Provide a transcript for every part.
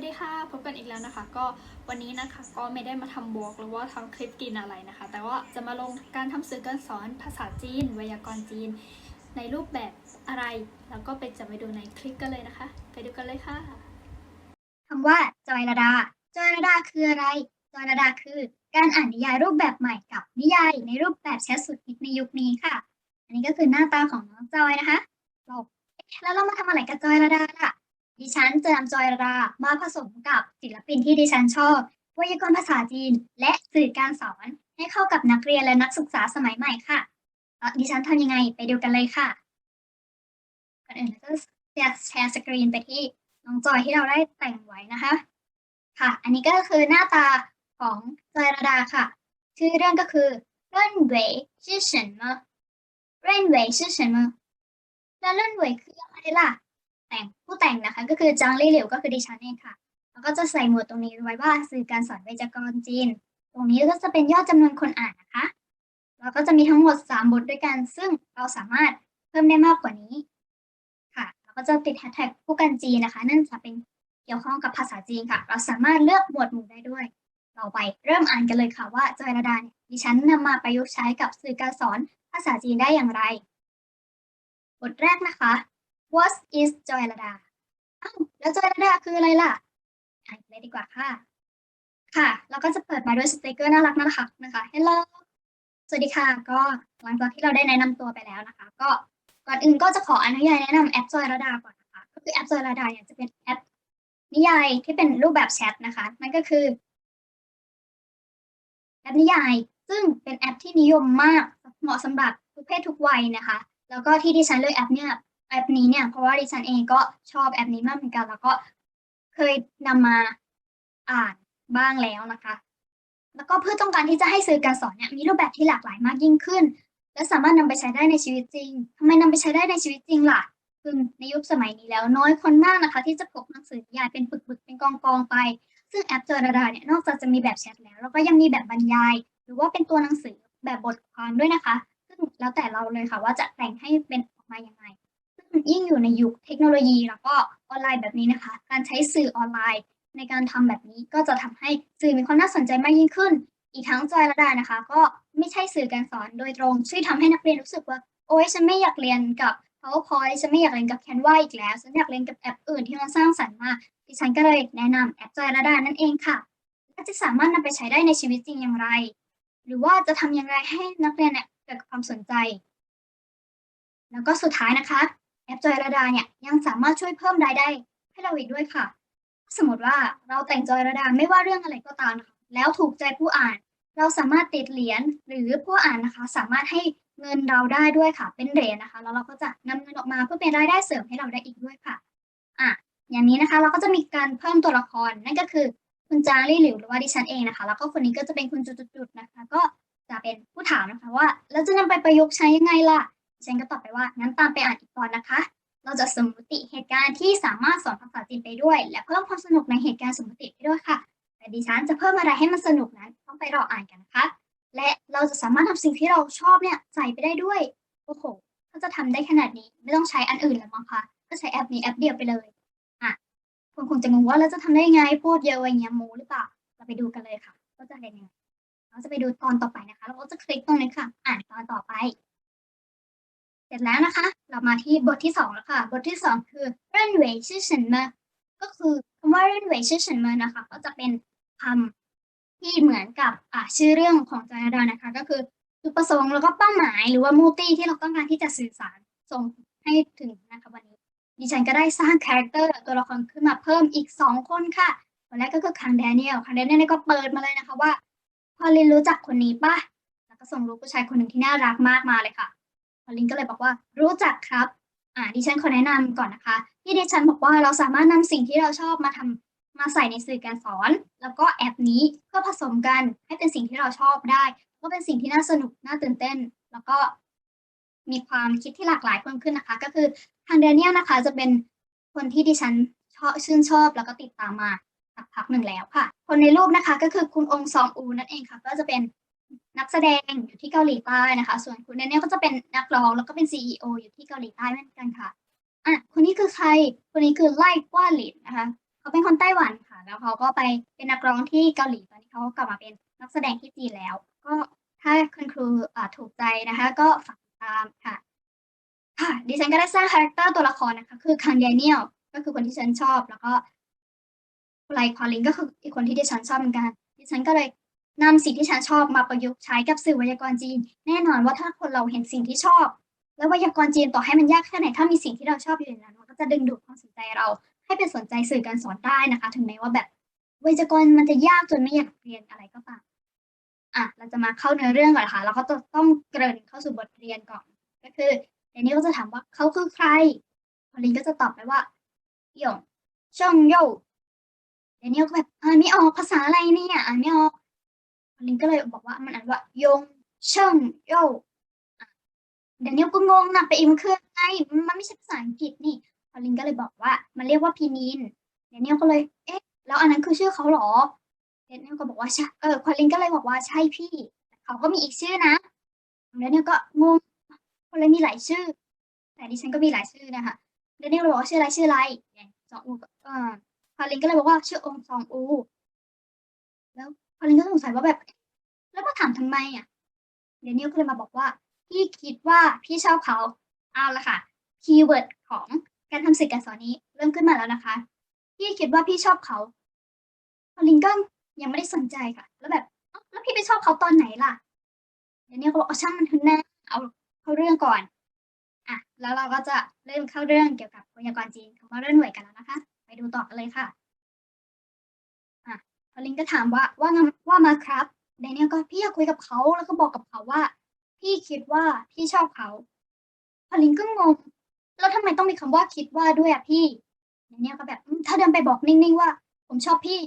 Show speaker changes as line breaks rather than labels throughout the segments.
วัสดีค่ะ พบกันอีกแล้วนะคะ ก็วันนี้นะคะก็ไม่ได้มาทำบล็อกหรือว่าทำคลิปกินอะไรนะคะ แต่ว่าจะมาลงการทำสื่อการสอนภาษาจีน ไวยากรณ์จีน ในรูปแบบอะไร แล้วก็ไปจะไปดูในคลิปกันเลยนะคะ ไปดูกันเลยค่ะ
คำว่าจอยระดา จอยระดาคืออะไร จอยระดาคือ การอ่านนิยายรูปแบบใหม่กับนิยายในรูปแบบแชทสุดฮิตในยุคนี้ค่ะ อันนี้ก็คือหน้าตาของน้องจอยนะคะเราเอ๊ะแล้วเรามาทำอะไรกับจอยระดาล่ะ ดิฉันเจอนจอยรามาผสมกับศิลปินที่ดิฉันชอบไวยากรณ์ภาษาจีน และสื่อการสอน ให้เข้ากับนักเรียนและนักศึกษาสมัยใหม่ค่ะดิฉันทำยังไงไปดูกันเลยค่ะก่อนอื่นก็จะแชร์สกรีนไปที่น้องจอยที่เราได้แต่งไว้นะคะ ค่ะ อันนี้ก็คือหน้าตาของจอยระดาค่ะ ชื่อเรื่องก็คือเรื่องเวยชื่อเฉินมะเรื่องเวยชื่อเฉินมะแล้วเรื่องเวยคืออะไรล่ะ แต่งผู้แต่งนะคะก็คือจางลี่หลิวก็คือดิฉันเองค่ะ แล้วก็จะใส่หมวดตรงนี้ไว้ว่าสื่อการสอนไวยากรณ์จีน ตรงนี้ก็จะเป็นยอดจำนวนคนอ่านนะคะแล้วก็จะมีทั้งหมดสามบทด้วยกัน ซึ่งเราสามารถเพิ่มได้มากกว่านี้ค่ะแล้วก็จะติดแฮชแท็กผู้กันจีนนะคะเนื่องจากเป็นเกี่ยวข้องกับภาษาจีนค่ะ เราสามารถเลือกหมวดหมู่ได้ด้วย เราไปเริ่มอ่านกันเลยค่ะว่าจอยระดาเนี่ยดิฉันนำมาประยุกต์ใช้กับสื่อการสอนภาษาจีนได้อย่างไร บทแรกนะคะ What is จอยระดาอ้าวแล้วจอยระดาคืออะไรล่ะอ่านเลยดีกว่าค่ะ ค่ะแล้วก็จะเปิดมาด้วยสติกเกอร์น่ารักน่ารักนะคะ Hello สวัสดีค่ะ ก็หลังจากที่เราได้แนะนำตัวไปแล้วนะคะ ก็ก่อนอื่นก็จะขออนุญาตแนะนำแอปจอยระดาก่อนนะคะก็คือแอปจอยระดาเนี่ยจะเป็นแอปนิยายที่เป็นรูปแบบแชทนะคะนั่นก็คือแอปนิยาย ซึ่งเป็นแอปที่นิยมมากเหมาะสำหรับทุกเพศทุกวัยนะคะ แล้วก็ที่ดิฉันเลือกแอปเนี่ย แอปนี้เนี่ยเพราะว่าดิฉันเองก็ชอบแอปนี้มากเหมือนกัน แล้วก็เคยนำมาอ่านบ้างแล้วนะคะ แล้วก็เพื่อต้องการที่จะให้สื่อการสอนเนี่ยมีรูปแบบที่หลากหลายมากยิ่งขึ้น และสามารถนำไปใช้ได้ในชีวิตจริงทำไมนำไปใช้ได้ในชีวิตจริงล่ะคือในยุคสมัยนี้แล้วน้อยคนมากนะคะ ที่จะพกหนังสือนิยายเป็นปึกๆเป็นกองๆไป ซึ่งแอปเจอระดาเนี่ยนอกจากจะมีแบบแชทแล้วแล้วก็ยังมีแบบบรรยาย หรือว่าเป็นตัวหนังสือแบบบทความด้วยนะคะ ซึ่งแล้วแต่เราเลยค่ะว่าจะแต่งให้เป็นออกมายังไงซึ่ง ยิ่งอยู่ในยุคเทคโนโลยี แล้วก็ออนไลน์แบบนี้นะคะ การใช้สื่อออนไลน์ในการทำแบบนี้ก็จะทำให้สื่อมีความน่าสนใจมากยิ่งขึ้น อีกทั้งจอยระดานะคะ ก็ไม่ใช่สื่อการสอนโดยตรง ช่วยทำให้นักเรียนรู้สึกว่า โอ๊ยฉันไม่อยากเรียนกับ PowerPoint ฉันไม่อยากเรียนกับ Canva อีกแล้ว ฉันอยากเรียนกับแอปอื่นที่มันสร้างสรรค์มากดิฉันก็เลยแนะนำแอปจอยระดานั่นเองค่ะและจะสามารถนำไปใช้ได้ในชีวิตจริงอย่างไร หรือว่าจะทำอย่างไรให้นักเรียนเนี่ยเกิดความสนใจ แล้วก็สุดท้ายนะคะ แอปจอยระดาเนี่ยยังสามารถช่วยเพิ่มรายได้ให้เราอีกด้วยค่ะ สมมติว่าเราแต่งจอยระดาไม่ว่าเรื่องอะไรก็ตามนะคะแล้วถูกใจผู้อ่าน เราสามารถติดเหรียญหรือผู้อ่านนะคะ สามารถให้เงินเราได้ด้วยค่ะ เป็นเหรียญนะคะ แล้วเราก็จะนำเงินออกมาเพื่อเป็นรายได้เสริมให้เราได้อีกด้วยค่ะอะอย่างนี้นะคะเราก็จะมีการเพิ่มตัวละครนั่นก็คือคุณจางลี่หลิวหรือว่าดิฉันเองนะคะ แล้วก็คนนี้ก็จะเป็นคุณจุดๆนะคะ ก็จะเป็นผู้ถามนะคะว่าแล้วจะนำไปประยุกต์ใช้ยังไงล่ะ ฉันก็ตอบไปว่างั้นตามไปอ่านอีกตอนนะคะ เราจะสมมติเหตุการณ์ที่สามารถสอนภาษาจีนไปด้วย และเพิ่มความสนุกในเหตุการณ์สมมติไปด้วยค่ะ แต่ดิฉันจะเพิ่มอะไรให้มันสนุกนั้นต้องไปรออ่านกันนะคะ และเราจะสามารถทำสิ่งที่เราชอบเนี่ยใส่ไปได้ด้วยโอ้โหถ้าจะทำได้ขนาดนี้ไม่ต้องใช้อันอื่นแล้วมั้งคะก็ใช้แอปนี้แอปเดียวไปเลยอะคุณคงจะงงว่าแล้วจะทำได้ยังไงพูดเยอะอย่างเงี้ยโมหรือเปล่าเราไปดูกันเลยค่ะว่าจะเป็นยังไงเราจะไปดูตอนต่อไปนะคะ เราก็จะคลิกตรงนี้ค่ะ อ่านตอนต่อไป เสร็จแล้วนะคะ เรามาที่บทที่สองแล้วค่ะ บทที่สองคือเรื่นเว่ยชื่อฉันมาก็คือคำว่าเรื่นเว่ยชื่อฉันมานะคะ ก็จะเป็นคำที่เหมือนกับอ่าชื่อเรื่องของจานาดานะคะ ก็คือจุดประสงค์แล้วก็เป้าหมายหรือว่ามูตี้ที่เราต้องการที่จะสื่อสารส่งให้ถึงนะคะวันนี้ ดิฉันก็ได้สร้างคาแรคเตอร์ตัวละครขึ้นมาเพิ่มอีกสองคนค่ะคนแรกก็คือคังแดเนียลคังแดเนียลก็เปิดมาเลยนะคะว่า พอลินรู้จักคนนี้ปะแล้วก็ส่งรูปผู้ชายคนหนึ่งที่น่ารักมากมาเลยค่ะ ลินก็เลยบอกว่ารู้จักครับ อ่าดิฉันขอแนะนำก่อนนะคะ ที่ดิฉันบอกว่าเราสามารถนำสิ่งที่เราชอบมาทำมาใส่ในสื่อการสอน แล้วก็แอปนี้เพื่อผสมกันให้เป็นสิ่งที่เราชอบได้ ก็เป็นสิ่งที่น่าสนุกน่าตื่นเต้น แล้วก็มีความคิดที่หลากหลายเพิ่มขึ้นนะคะ ก็คือทางแดนเนียลนะคะ จะเป็นคนที่ดิฉันชอบชื่นชอบแล้วก็ติดตามมาสักพักหนึ่งแล้วค่ะ คนในรูปนะคะก็คือคุณองซองอูนั่นเองค่ะ ก็จะเป็น นักแสดงอยู่ที่เกาหลีใต้นะคะ ส่วนคุณแดเนียก็จะเป็นนักร้องแล้วก็เป็น CEO อยู่ที่เกาหลีใต้เหมือนกันค่ะอะคนนี้คือใครคนนี้คือไล่กว่าหลินนะคะเขาเป็นคนไต้หวันค่ะ แล้วเขาก็ไปเป็นนักร้องที่เกาหลีตอนนี้เขาก็กลับมาเป็นนักแสดงที่จีนแล้ว ก็ถ้าคุณครูอ่าถูกใจนะคะ ก็ฝากตามค่ะค่ะดิฉันก็ได้สร้างคาแรคเตอร์ตัวละครนะคะ คือคังแดเนียลก็คือคนที่ฉันชอบแล้วก็ไลควาลินก็คืออีกคนที่ดิฉันชอบเหมือนกันดิฉันก็เลย นำสิ่งที่ฉันชอบมาประยุกต์ใช้กับสื่อไวยากรณ์จีน แน่นอนว่าถ้าคนเราเห็นสิ่งที่ชอบ แล้วไวยากรณ์จีนต่อให้มันยากแค่ไหนถ้ามีสิ่งที่เราชอบอยู่ในนั้นมันก็จะดึงดูดความสนใจเรา ให้เป็นสนใจสื่อการสอนได้นะคะ ถึงแม้ว่าแบบไวยากรณ์มันจะยากจนไม่อยากเรียนอะไรก็ตามอะเราจะมาเข้าเนื้อเรื่องก่อนนะคะเราก็จะต้องเกริ่นเข้าสู่บทเรียนก่อน ก็คือเดนนี่ก็จะถามว่าเขาคือใครพอลินก็จะตอบไปว่าหยงชงโยเดนนี่ก็แบบอ่านไม่ออกภาษาอะไรเนี่ยอ่านไม่ออก พอลินก็เลยบอกว่ามันอ่านว่ายงเชิงโยอะเดนนี่ก็งงนะไปอีกมันคืออะไรมันไม่ใช่ภาษาอังกฤษนี่พอลินก็เลยบอกว่า มันเรียกว่าพีนินเดนเนียลก็เลย เอ๊ะ แล้วอันนั้นคือชื่อเขาเหรอเดนเนียลก็บอกว่าใช่เออพอลินก็เลยบอกว่าใช่พี่ เขาก็มีอีกชื่อนะเดนเนียลก็งงพอลินมีหลายชื่อ แต่ดิฉันก็มีหลายชื่อนะคะเดนเนียลเลยบอกว่าชื่ออะไรชื่ออะไรสองอูก็เออพอลินก็เลยบอกว่าชื่อองซองอู พอลินก็สงสัยว่าแบบ แล้วมาถามทำไมอะเดนเนียลก็เลยมาบอกว่า พี่คิดว่าพี่ชอบเขาเอาละค่ะคีย์เวิร์ดของการทำสื่อการสอนนี้ เริ่มขึ้นมาแล้วนะคะ พี่คิดว่าพี่ชอบเขาพอลินก็ยังไม่ได้สนใจค่ะ แล้วแบบแล้วพี่ไปชอบเขาตอนไหนล่ะเดนี้ก็บอกเอาช่างมันเถอะนะเอาเข้าเรื่องก่อนอะแล้วเราก็จะเริ่มเข้าเรื่องเกี่ยวกับไวยากรณ์จีนคำว่าเรื่องหน่วยกันแล้วนะคะ ไปดูต่อกันเลยค่ะ อลินก็ถามว่าว่าว่ามาครับเดนเนียลก็พี่อยากคุยกับเขาแล้วก็บอกกับเขาว่า พี่คิดว่าพี่ชอบเขาพอลินก็งงแล้วทำไมต้องมีคำว่าคิดว่าด้วยอะพี่อย่างเนี้ยก็แบบถ้าเดินไปบอกนิ่งๆว่า ผมชอบพี่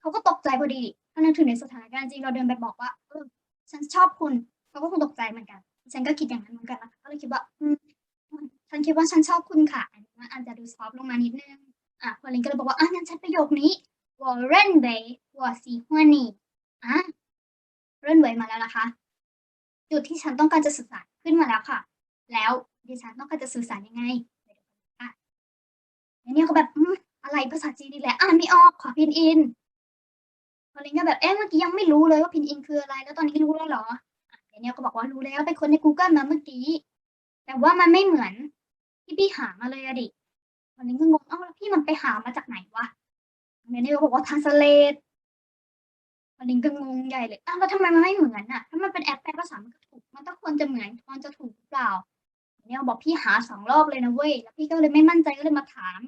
เขาก็ตกใจพอดีถ้านึกถึงในสถานการณ์จริงเราเดินไปบอกว่าเออฉันชอบคุณเขาก็คงตกใจเหมือนกัน ฉันก็คิดอย่างนั้นเหมือนกันนะก็เลยคิดว่า อืมฉันคิดว่าฉันชอบคุณค่ะอันนี้มันอาจจะดูซอฟต์ลงมานิดนึงอะพอลินก็เลยบอกว่าอะงั้นใช้ประโยคนี้ Warren Bay วอซีหัวนีอะเริ่มเวยมาแล้วนะคะ จุดที่ฉันต้องการจะสื่อสารขึ้นมาแล้วค่ะ แล้วดิฉันต้องการจะสื่อสารยังไงอันนี้เขาแบบอะไรภาษาจีนดีแหละอ่านไม่ออกขอพินอินพอลินก็แบบเอ๊ะเมื่อกี้ยังไม่รู้เลยว่าพินอินคืออะไร แล้วตอนนี้รู้แล้วเหรอเนี่ยวนี้ก็บอกว่ารู้แล้วไปค้นใน Google มาเมื่อกี้ แต่ว่ามันไม่เหมือนที่พี่หามาเลยอะดิตอนนี้ก็งงเอ้าแล้วพี่มันไปหามาจากไหนวะ เมนนี่ก็บอกว่าทานสเลตมาลินก็งงใหญ่เลยแล้วทำไมมันไม่เหมือนอะ ถ้ามันเป็นแอปแปลภาษา มันก็ถูก มันต้องควรจะเหมือนควรจะถูกหรือเปล่าเนี่ยบอกพี่หาสองรอบเลยนะเว้ย แล้วพี่ก็เลยไม่มั่นใจก็เลยมาถาม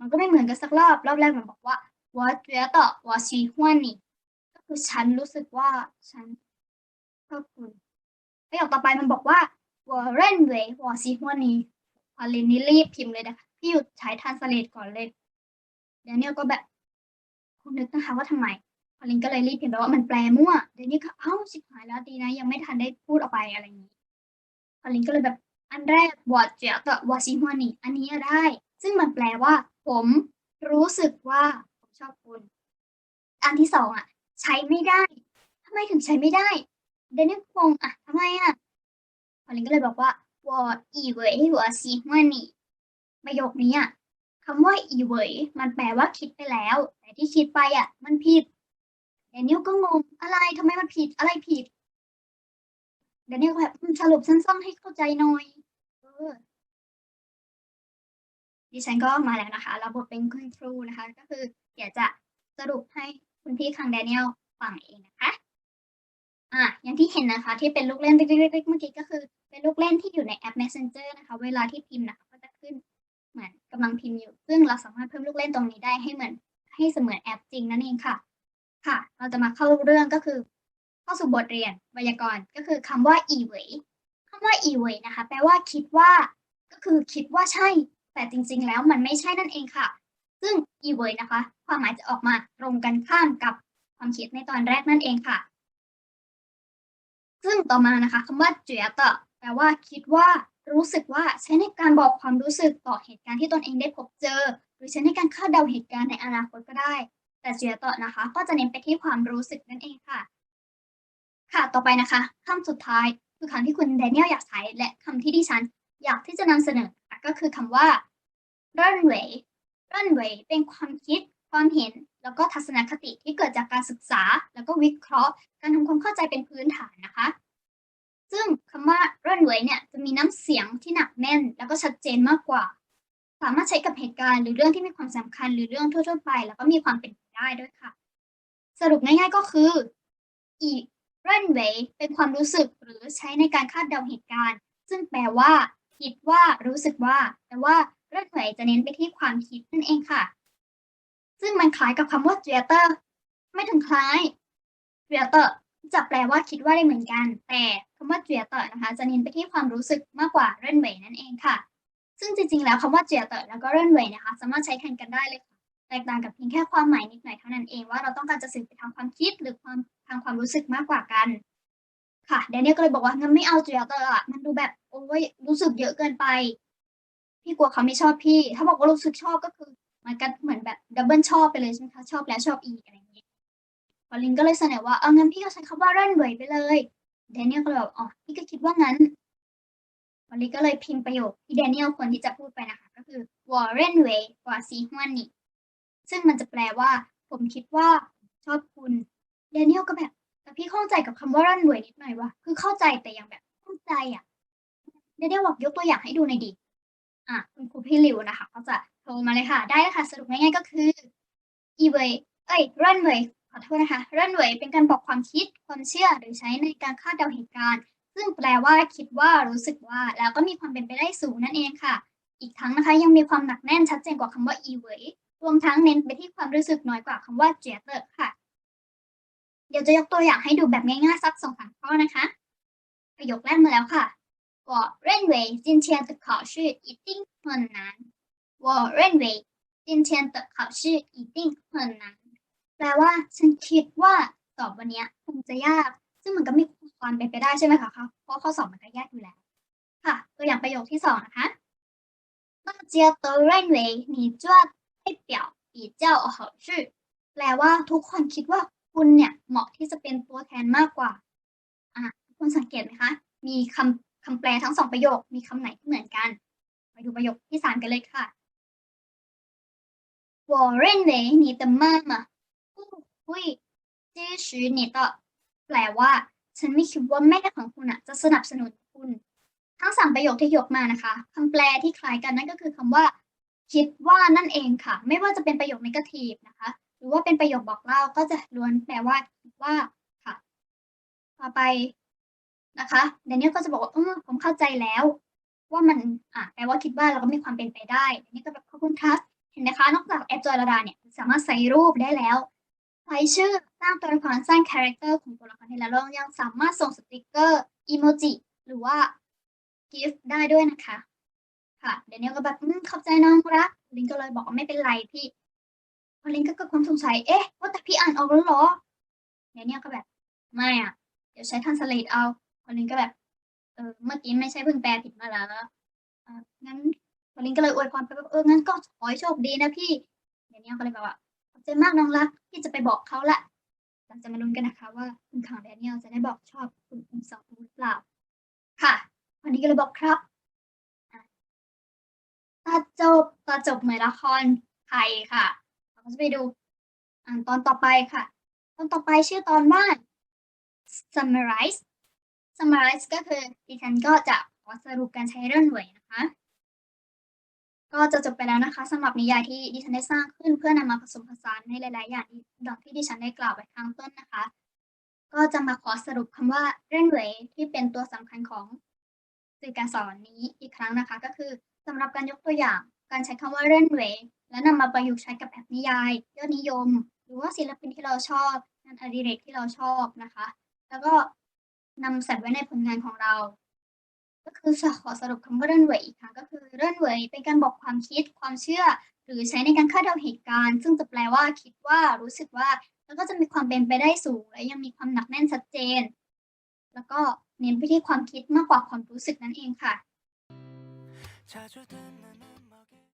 มันก็ไม่เหมือนกันสักรอบ รอบแรกมันบอกว่าว่าเจียต่อว่าชีฮวนนี่ ก็คือฉันรู้สึกว่าฉันชอบคุณประโยคต่อไปมันบอกว่าว่าเรนเวว่าชีฮวนนี่พอลินนี่รีบพิมพ์เลยนะพี่หยุดใช้ทานสเลตก่อนเลย เดี๋ยวเนี่ยก็แบบคุณนึกนะคะว่าทำไมพอลินก็เลยรีบพิมพ์ไปว่ามันแปลมั่วเดี๋ยวนี้ก็เอ้าชิบหายแล้วดีนะ ยังไม่ทันได้พูดออกไปอะไรอย่างนี้พอลินก็เลยแบบอันแรกวอดเจียกับวอชิฮวนี่อันนี้ได้ ซึ่งมันแปลว่า ผมรู้สึกว่าผมชอบคุณ อันที่สองอะ ใช้ไม่ได้ทำไมถึงใช้ไม่ได้ เดนนี่งงอะทำไมอะพอลินก็เลยบอกว่าวออีเวยหัวซีฮวนี่ประโยคนี้อะ คำว่าอีเวยมันแปลว่าคิดไปแล้ว แต่ที่คิดไปอะ มันผิดเดนิวก็งงอะไรทำไมมันผิดอะไรผิดเดนิวก็แบบสรุปสั้นๆให้เข้าใจหน่อยเออดิฉันก็มาแล้วนะคะรับบทเป็นคุณครูนะคะ ก็คือเดี๋ยวจะสรุปให้คุณพี่คังแดเนียลฟังเองนะคะอะอย่างที่เห็นนะคะ ที่เป็นลูกเล่นเล็กๆเมื่อกี้ก็คือ เป็นลูกเล่นที่อยู่ในแอป Messenger นะคะ เวลาที่พิมพ์นะคะก็จะขึ้นเหมือน กำลังพิมพ์อยู่ ซึ่งเราสามารถเพิ่มลูกเล่นตรงนี้ได้ให้เหมือนให้เสมือนแอปจริงนั่นเองค่ะ ค่ะ เราจะมาเข้าเรื่องก็คือ เข้าสู่บทเรียนไวยากรณ์ก็คือคำว่าอีเวยคำว่าอีเวยนะคะ แปลว่าคิดว่า ก็คือคิดว่าใช่ แต่จริง ๆ แล้วมันไม่ใช่นั่นเองค่ะ ซึ่งอีเวยนะคะ ความหมายจะออกมาตรงกันข้ามกับความคิดในตอนแรกนั่นเองค่ะ ซึ่งต่อมานะคะคำว่าเจียเตะแปลว่าคิดว่า รู้สึกว่าใช้ในการบอกความรู้สึกต่อเหตุการณ์ที่ตนเองได้พบเจอ หรือใช้ในการคาดเดาเหตุการณ์ในอนาคตก็ได้ แต่เจียเตะนะคะ ก็จะเน้นไปที่ความรู้สึกนั่นเองค่ะ ค่ะต่อไปนะคะคำสุดท้ายคือคำที่คุณแดเนียลอยากใช้และคำที่ดิฉัน อยากที่จะนำเสนอก็คือคำว่าเร่นเหวยรั่นเวยเป็นความคิดความเห็นแล้วก็ทัศนคติที่เกิดจากการศึกษา แล้วก็วิเคราะห์ การทำความเข้าใจเป็นพื้นฐาน คำว่าเรั่นเวยเนี่ยจะมีน้ำเสียงที่หนักแน่น แล้วก็ชัดเจนมากกว่า สามารถใช้กับเหตุการณ์หรือเรื่องที่มีความสำคัญหรือเรื่องทั่วๆไป แล้วก็มีความเป็นไปได้ด้วยค่ะ สรุปง่ายๆก็คืออีเรั่นเวยเป็นความรู้สึกหรือใช้ในการคาดเดาเหตุการณ์ ซึ่งแปลว่า คิดว่ารู้สึกว่า แต่ว่าเรั่นเวยจะเน้นไปที่ความคิดนั่นเองค่ะ ซึ่งมันคล้ายกับคำว่าเจเตอร์ไม่ถึงคล้ายเจเตอร์จะแปลว่าคิดว่าได้เหมือนกัน แต่ำว่าเจียเตอนะคะ จะเน้นไปที่ความรู้สึกมากกว่าเรั่นเวยนั่นเองค่ะ ซึ่งจริงๆ แล้วคำว่าเจียเตอแล้วก็เรั่นเวยนะคะ สามารถใช้แทนกันได้เลยค่ะแตกต่างกับเพียงแค่ความหมายนิดหน่อยเท่านั้นเองว่าเราต้องการจะสื่อไปทางความคิดหรือความทางความรู้สึกมากกว่ากัน ค่ะแดเนียลก็เลยบอกว่างั้นไม่เอาเจียเตออะมันดูแบบโอ้ยรู้สึกเยอะเกินไป พี่กลัวเขาไม่ชอบพี่ ถ้าบอกว่ารู้สึกชอบก็คือมันก็เหมือนแบบดับเบิลชอบไปเลยใช่ไหมคะชอบแล้วชอบอีกอะไรอย่างนี้พอลินก็เลยเสนอว่าเอองั้นพี่ก็ใช้คำว่าเร่นเวยไปเลย แดเนียลก็เลยบอกอ๋อพี่ก็คิดว่างั้นพอลินก็เลยพิมพ์ประโยคที่แดเนียลควรที่จะพูดไปนะคะ ก็คือวอร์เรนเวยกว่าซีฮวนนี่ซึ่งมันจะแปลว่า ผมคิดว่าชอบคุณแดเนียลก็แบบ แต่พี่เข้าใจกับคำว่ารันเวยนิดหน่อยว่าคือเข้าใจแต่ยังแบบเข้าใจอะเดี๋ยวเดี๋ยวบอกยกตัวอย่างให้ดูหน่อยดิอะคุณครูพี่หลิวนะคะเขาจะโทรมาเลยค่ะ ได้เลยค่ะ สรุปง่ายๆก็คือ e way เอ้ย runway ขอโทษนะคะ runway เป็นการบอกความคิด ความเชื่อ หรือใช้ในการคาดเดาเหตุการณ์ ซึ่งแปลว่าคิดว่ารู้สึกว่า แล้วก็มีความเป็นไปได้สูงนั่นเองค่ะ อีกทั้งนะคะ ยังมีความหนักแน่นชัดเจนกว่าคำว่า e way รวมทั้งเน้นไปที่ความรู้สึกน้อยกว่าคำว่า j e t e r ค่ะ เดี๋ยวจะยกตัวอย่างให้ดูแบบง่ายๆสักสองสามข้อนะคะ ประโยคแรกมาแล้วค่ะ我认为今天的考试一定很难我认为今天的考试一定很难แป ลว่า ฉันคิดว่าสอบวันเนี้ยคงจะยาก ซึ่งมันก็มีความเป็นไปได้ใช่ไหมคะเพราะข้อสอบมันก็ยากอยู่แล้ว ค่ะ ตัวอย่างประโยคที่สองนะคะ大家都认为你做代表比较合适แปลว่าทุกคนคิดว่า คุณเนี่ยเหมาะที่จะเป็นตัวแทนมากกว่า อ่ะคุณสังเกตไหมคะ มีคำคำแปลทั้งสองประโยค มีคำไหนที่เหมือนกัน ไปดูประโยคที่สามกันเลยค่ะ我认为你的妈妈 คุยจี้ชื้อนี่ต่อแปลว่า ฉันไม่คิดว่าแม่ของคุณอะ จะสนับสนุนคุณ ทั้งสามประโยคที่ยกมานะคะคำแปลที่คล้ายกันนั่นก็คือคำว่า คิดว่านั่นเองค่ะ ไม่ว่าจะเป็นประโยคในิเกทีฟนะคะ หรือว่าเป็นประโยคบอกเล่าก็จะล้วนแปลว่าคิดว่าค่ะ ต่อไปนะคะเดนนี้ก็จะบอกว่าอืผมเข้าใจแล้ว ว่ามันอะแปลว่าคิดว่าเราก็มีความเป็นไปได้เดนนี้ก็แบบขอบคุณครับเห็นไหมคะนอกจากแอปจอยระดาเนี่ยสามารถใส่รูปได้แล้ว ใช้ชื่อสร้างตัวละครสร้างคาแรคเตอร์ของตัวละครในละเรื่องยังสามารถส่งสติกเกอร์อีโมจิหรือว่ากิฟต์ได้ด้วยนะคะ ค่ะ เดนเนียลก็แบบเข้าใจน้องรักลินก็เลยบอกไม่เป็นไรพี่พอลินก็เกิดความสงสัยเอ๊ะว่าแต่พี่อ่านออกแล้วเหรอ เดี๋ยวเนี่ยก็แบบไม่อะ เดี๋ยวใช้ทันสเลตเอาพอลินก็แบบเออเมื่อกี้ไม่ใช่เพิ่งแปลผิดมาแล้วอ่างั้นพอลินก็เลยอวยพรไปว่าเอองั้นก็ขอให้โชคดีนะพี่ เดี๋ยวเนี่ยก็เลยแบบว่า ใจมากน้องรักที่จะไปบอกเขาละเราจะมาลุ้นกันนะคะว่าคุณขังแดเนียลจะได้บอกชอบคุณคุณสองหรือเปล่า ค่ะวันนี้ก็เลยบอกครับตอนจบตอนจบเหมือนละครไทยค่ะเราก็จะไปดูอ่านตอนต่อไปค่ะ ตอนต่อไปชื่อตอนว่า summarize summarize ก็คือดิฉันก็จะขอสรุปการใช้เรื่องหน่วยนะคะ ก็จะจบไปแล้วนะคะสำหรับนิยายที่ดิฉันได้สร้างขึ้นเพื่อนำมาผสมผสานในหลาย ๆ อย่างดังที่ดิฉันได้กล่าวไว้ข้างต้นนะคะ ก็จะมาขอสรุปคำว่าเรื่องหวยที่เป็นตัวสำคัญของสื่อการสอนนี้อีกครั้งนะคะ ก็คือสำหรับการยกตัวอย่าง การใช้คำว่าเรื่นเวยและนำมาประยุกต์ใช้กับแบบนิยายยอดนิยม หรือว่าศิลปินที่เราชอบงานอดิเรกที่เราชอบนะคะ แล้วก็นำใส่ไว้ในผลงานของเรา ก็คือจะขอสรุปคำว่าเรื่องเวยอีกครั้งก็คือเรื่องเวยเป็นการบอกความคิดความเชื่อ หรือใช้ในการคาดเดาเหตุการณ์ ซึ่งจะแปลว่าคิดว่ารู้สึกว่า แล้วก็จะมีความเป็นไปได้สูง และยังมีความหนักแน่นชัดเจน แล้วก็เน้นไปที่ความคิดมากกว่าความรู้สึกนั่นเองค่ะ